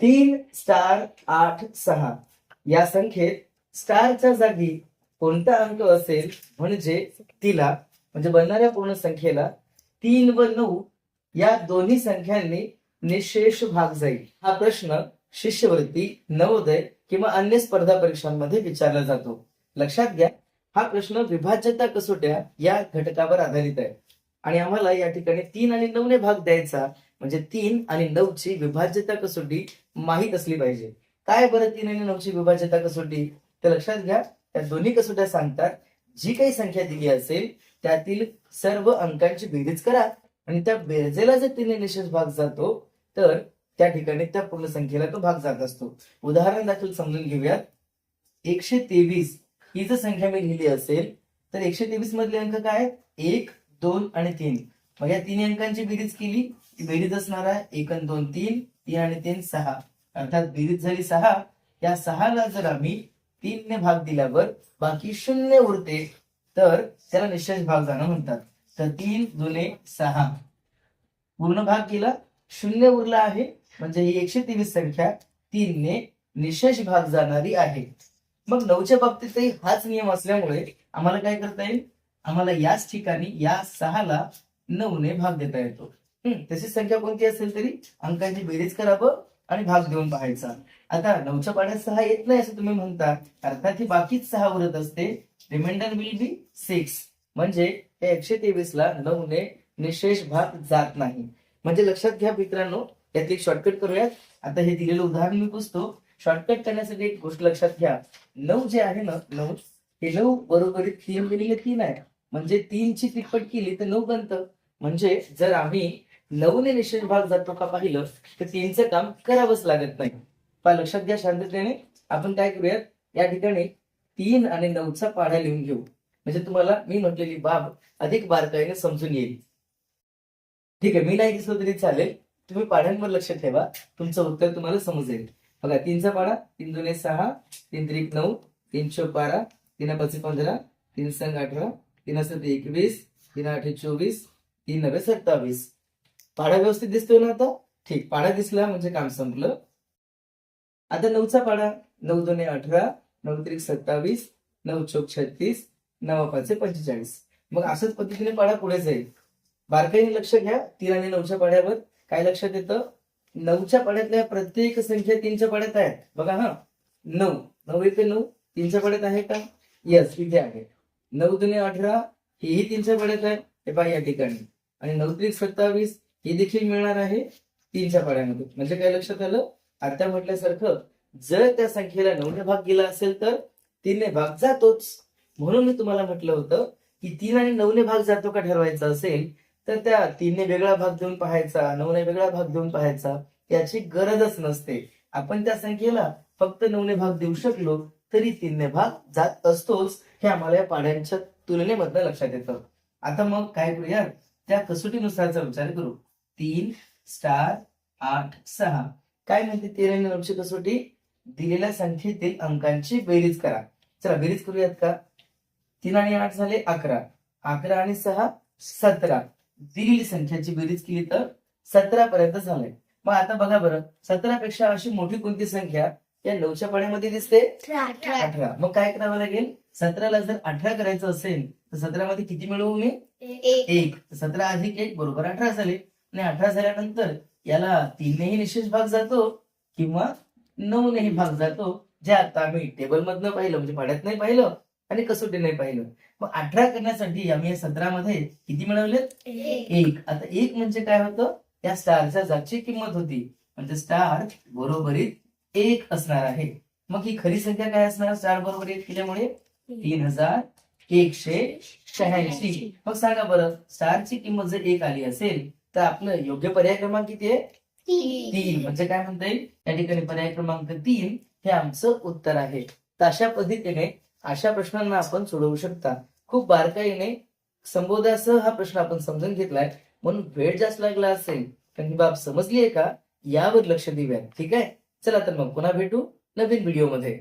तीन स्टार आठ सहा. या संख्येत स्टारच्या जागी कोणता अंक असेल म्हणजे तिला म्हणजे बनणाऱ्या पूर्ण संख्येला तीन व नऊ या दोन्ही संख्यांनी निशेष भाग जाईल. हा प्रश्न शिष्यवृत्ती नवोदय किंवा अन्य स्पर्धा परीक्षांमध्ये विचारला जातो. लक्षात घ्या हा प्रश्न विभाज्यता कसोट्या या घटकावर आधारित आहे. आणि आम्हाला या ठिकाणी तीन आणि नऊ ने भाग द्यायचा म्हणजे तीन आणि नऊ ची विभाज्यता कसोटी माहीत असली पाहिजे. काय बरं तीन आणि नऊची विभाज्यता कसोटी? तर लक्षात घ्या त्या दोन्ही कसोट्या सांगतात. जी काही संख्या दिली असेल त्यातील सर्व अंकांची बेरीज करा. आणि त्या बेरजेला जर तिने निशेष भाग जातो तर त्या ठिकाणी त्या पूर्ण संख्येला तो भाग जात असतो. उदाहरण दाखल समजून घेऊयात. एकशे तेवीस ही जर संख्या मी लिहिली असेल तर एकशे तेवीस मधले अंक काय एक दोन आणि तीन. मग या तीन अंकांची बेरीज केली ती बेरीज असणार आहे एक आणि दोन तीन. तीन आणि तीन सहा. अर्थात बेरीज झाली सहा. या सहाला जर आम्ही तीन ने भाग दिल्यावर बाकी शून्य उरते तर त्याला निशेष भाग जाणं म्हणतात. तर तीन जुने सहा. पूर्ण भाग केला शून्य उरला आहे. म्हणजे ही एकशे तेवीस संख्या तीनने निशेष भाग जाणारी आहे. मग नऊच्या बाबतीतही हाच नियम असल्यामुळे आम्हाला काय करता येईल? आम्हाला याच ठिकाणी या सहाला नऊने भाग देता येतो. तशीच संख्या कोणती असेल तरी अंकांची बेरीज करावं आणि भाग देऊन पाहायचा. आता नऊच्या पाण्यात सहा येत नाही असं तुम्ही म्हणता अर्थात ही बाकीच सहा उरत असते. रिमाइंडर विल बी सिक्स म्हणजे त्या एकशे तेवीस ला नऊ ने निशेष भाग जात नाही. म्हणजे लक्षात घ्या मित्रांनो यात एक शॉर्टकट करूयात. आता हे दिलेलं उदाहरण मी पुसतो. शॉर्टकट करण्यासाठी एक गोष्ट लक्षात घ्या. नऊ जे आहे ना नऊ हे नऊ बरोबर तीन गुणिले तीन आहे. म्हणजे तीनची तिप्पट केली तर नऊ बनतं. म्हणजे जर आम्ही नऊने निश्चित भाग जातो का पाहिलं तर तीनचं काम करावंच लागत नाही. पण लक्षात घ्या शांततेने. आपण काय करूयात? या ठिकाणी तीन आणि नऊचा पाढा लिहून घेऊ. म्हणजे तुम्हाला मी म्हटलेली बाब अधिक बारकाईने समजून येईल. ठीक आहे मी नाही दिसलो तरी चालेल. तुम्ही पाढ्यांवर लक्ष ठेवा. तुमचं उत्तर तुम्हाला समजेल. बघा तीनचा पाढा तीन दोन सहा तीन त्रिक नऊ तीन चौक बारा तीन पाच पंधरा तीन संघ अठरा तीन सात एकवीस तीन आठ चोवीस तीन नव्हे सत्तावीस. पाढा व्यवस्थित दिसतोय ना आता ठीक पाढा दिसला म्हणजे काम संपलं. आता नऊचा पाढा नऊ दोन अठरा नऊ त्रिक सत्तावीस नऊ चौक छत्तीस नऊ पाच पंचेचाळीस. मग असंच पद्धतीने पाढा पुढे जाईल. बारकाईने लक्ष घ्या तीन आणि नऊच्या पाढ्यावर काय लक्षात येतं? नऊच्या पाड्यातल्या प्रत्येक संख्या तीनच्या पाड्यात आहेत. बघा हा. नऊ. नऊ एक नऊ. तीनच्या पाड्यात आहे का? यस इथे आहे. नऊ दुने अठरा हेही तीनच्या पाड्यात आहे. हे पहा या ठिकाणी. आणि नऊ त्रिक सत्तावीस हे देखील मिळणार आहे तीनच्या पाड्यामध्ये. म्हणजे काय लक्षात आलं? आता म्हटल्यासारखं जर त्या संख्येला नऊने भाग गेला असेल तर तीनने भाग जातोच. म्हणून मी तुम्हाला म्हटलं होतं की तीन आणि नऊने भाग जातो का ठरवायचा असेल तर त्या तीनने वेगळा भाग देऊन पाहायचा नऊने वेगळा भाग देऊन पाहायचा याची गरजच नसते. आपण त्या संख्येला फक्त नऊने भाग देऊ शकलो तरी तीनने भाग जात असतोच हे आम्हाला या पाड्यांच्या तुलनेमधनं लक्षात येतं. आता मग काय करूया त्या कसोटीनुसारचा विचार करू. तीन स्टार आठ सहा. काय म्हणते तेरा नऊची कसोटी दिलेल्या संख्येतील अंकांची बेरीज करा. चला बेरीज करूयात का? तीन आणि आठ झाले अकरा. अकरा आणि सहा सतरा. दिलेली संख्याची बेरीज केली तर सतरा पर्यंत झालंय. मग आता बघा बरं सतरा पेक्षा अशी मोठी कोणती संख्या या नऊच्या पाड्यामध्ये दिसते? अठरा. मग काय करावं लागेल? सतराला जर अठरा करायचं असेल तर सतरा मध्ये किती मिळवू मी? एक. सतरा अधिक एक बरोबर अठरा झाले. आणि अठरा झाल्यानंतर याला तीननेही निशेष भाग जातो किंवा नऊनेही भाग जातो. जे आता आम्ही टेबल मधनं पाहिलं म्हणजे पाड्यात नाही पाहिलं आणि कसोटी नाही पाहिलं. मग अठरा करण्यासाठी आम्ही या सतरा मध्ये किती मिळवलेत? एक. आता एक म्हणजे काय होतं? या स्टारच्या जागची किंमत होती. म्हणजे स्टार बरोबरीत एक असणार आहे. मग ही खरी संख्या काय असणार? स्टार बरोबर एक केल्यामुळे तीन हजार एकशे शहाऐंशी. मग सांगा बरं स्टारची किंमत जर एक आली असेल तर आपलं योग्य पर्याय क्रमांक किती आहे? तीन. म्हणजे काय म्हणता येईल? या ठिकाणी पर्याय क्रमांक तीन हे आमचं उत्तर आहे. तर अशा पद्धतीने अशा प्रश्नांना आपण सोडवू शकता. खूप बारकाईने संबोधासह हा प्रश्न आपण समजून घेतलाय. म्हणून वेळ जास्त लागला असेल पण ही बाब समजली आहे का? यावर लक्ष देऊया. ठीक आहे? चला तर मग पुन्हा भेटू नवीन व्हिडिओमध्ये